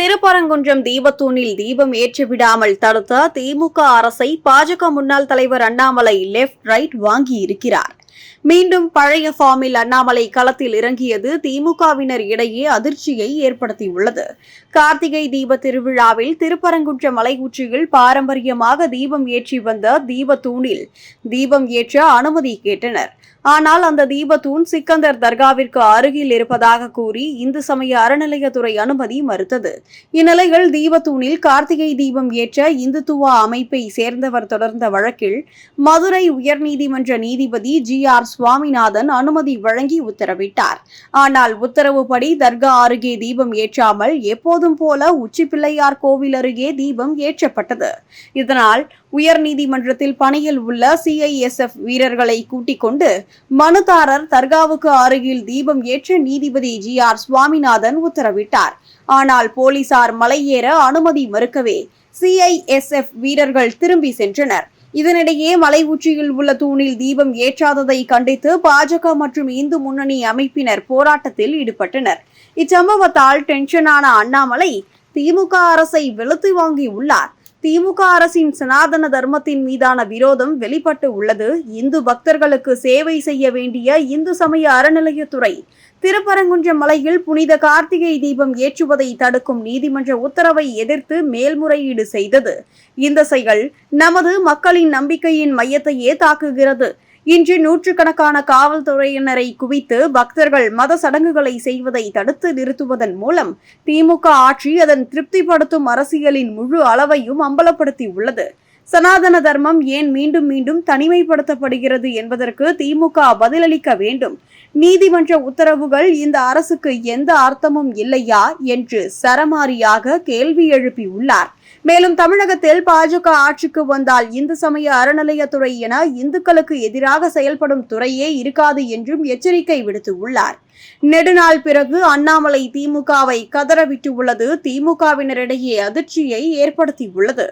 திருப்பரங்குன்றம் தீபத்தூணில் தீபம் ஏற்றி விடாமல் தடுத்த திமுக அரசை பாஜக முன்னாள் தலைவர் அண்ணாமலை லெப்ட் ரைட் வாங்கியிருக்கிறார். மீண்டும் பழைய ஃபார்மில் அண்ணாமலை களத்தில் இறங்கியது திமுகவினர் இடையே அதிர்ச்சியை ஏற்படுத்தியுள்ளது. கார்த்திகை தீப திருவிழாவில் திருப்பரங்குன்ற மலை உச்சியில் பாரம்பரியமாக தீபம் ஏற்றி வந்த தீபத்தூணில் தீபம் ஏற்ற அனுமதி கேட்டனர். ஆனால் அந்த தீபத்தூண் சிக்கந்தர் தர்காவிற்கு அருகில் இருப்பதாக கூறி இந்து சமய அறநிலையத்துறை அனுமதி மறுத்தது. இந்நிலையில் தீபத்தூணில் கார்த்திகை தீபம் ஏற்ற இந்துத்துவா அமைப்பை சேர்ந்தவர் தொடர்ந்த வழக்கில் மதுரை உயர்நீதிமன்ற நீதிபதி ஜி ஆர் சுவாமிநாதன் அனுமதி வழங்கி உத்தரவிட்டார். ஆனால் உத்தரவுப்படி தர்கா அருகே தீபம் ஏற்றாமல் எப்போதும் போல உச்சிப்பிள்ளையார் கோவில் அருகே தீபம் ஏற்றப்பட்டது. இதனால் உயர்நீதிமன்றத்தில் பணியில் உள்ள சிஐஎஸ்எஃப் வீரர்களை கூட்டிக் கொண்டு மனுதாரர் தர்காவுக்கு அருகில் தீபம் ஏற்ற நீதிபதி ஜி ஆர் சுவாமிநாதன் உத்தரவிட்டார். ஆனால் போலீசார் மலையேற அனுமதி மறுக்கவே சிஐஎஸ்எஃப் வீரர்கள் திரும்பி சென்றனர். இதனிடையே மலை உச்சியில் உள்ள தூணில் தீபம் ஏற்றாததை கண்டித்து பாஜக மற்றும் இந்து முன்னணி அமைப்பினர் போராட்டத்தில் ஈடுபட்டனர். இச்சம்பவத்தால் டென்ஷனான அண்ணாமலை திமுக அரசை வெளுத்து வாங்கியுள்ளார். திமுக அரசின் சனாதன தர்மத்தின் மீதான விரோதம் வெளிப்பட்டு உள்ளது. இந்து பக்தர்களுக்கு சேவை செய்ய வேண்டிய இந்து சமய அறநிலையத்துறை திருப்பரங்குன்றம் மலையில் புனித கார்த்திகை தீபம் ஏற்றுவதை தடுக்கும் நீதிமன்ற உத்தரவை எதிர்த்து மேல்முறையீடு செய்தது. இந்த செயல் நமது மக்களின் நம்பிக்கையின் மையத்தையே தாக்குகிறது. இன்று நூற்றுக்கணக்கான காவல்துறையினரை குவித்து பக்தர்கள் மத சடங்குகளை செய்வதை தடுத்து நிறுத்துவதன் மூலம் திமுக ஆட்சி அதன் திருப்திப்படுத்தும் அரசியலின் முழு அளவையும் அம்பலப்படுத்தி உள்ளது சனாதன தர்மம் ஏன் மீண்டும் மீண்டும் தனிமைப்படுத்தப்படுகிறது என்பதற்கு திமுக பதிலளிக்க வேண்டும். நீதிமன்ற உத்தரவுகள் இந்த அரசுக்கு எந்த அர்த்தமும் இல்லையா என்று சரமாரியாக கேள்வி எழுப்பியுள்ளார். மேலும் தமிழகத்தில் பாஜக ஆட்சிக்கு வந்தால் இந்து சமய அறநிலையத்துறை என இந்துக்களுக்கு எதிராக செயல்படும் துறையே இருக்காது என்றும் எச்சரிக்கை விடுத்துள்ளார். நெடுநாள் பிறகு அண்ணாமலை திமுகவை கதறவிட்டுள்ளது திமுகவினரிடையே அதிர்ச்சியை ஏற்படுத்தியுள்ளது.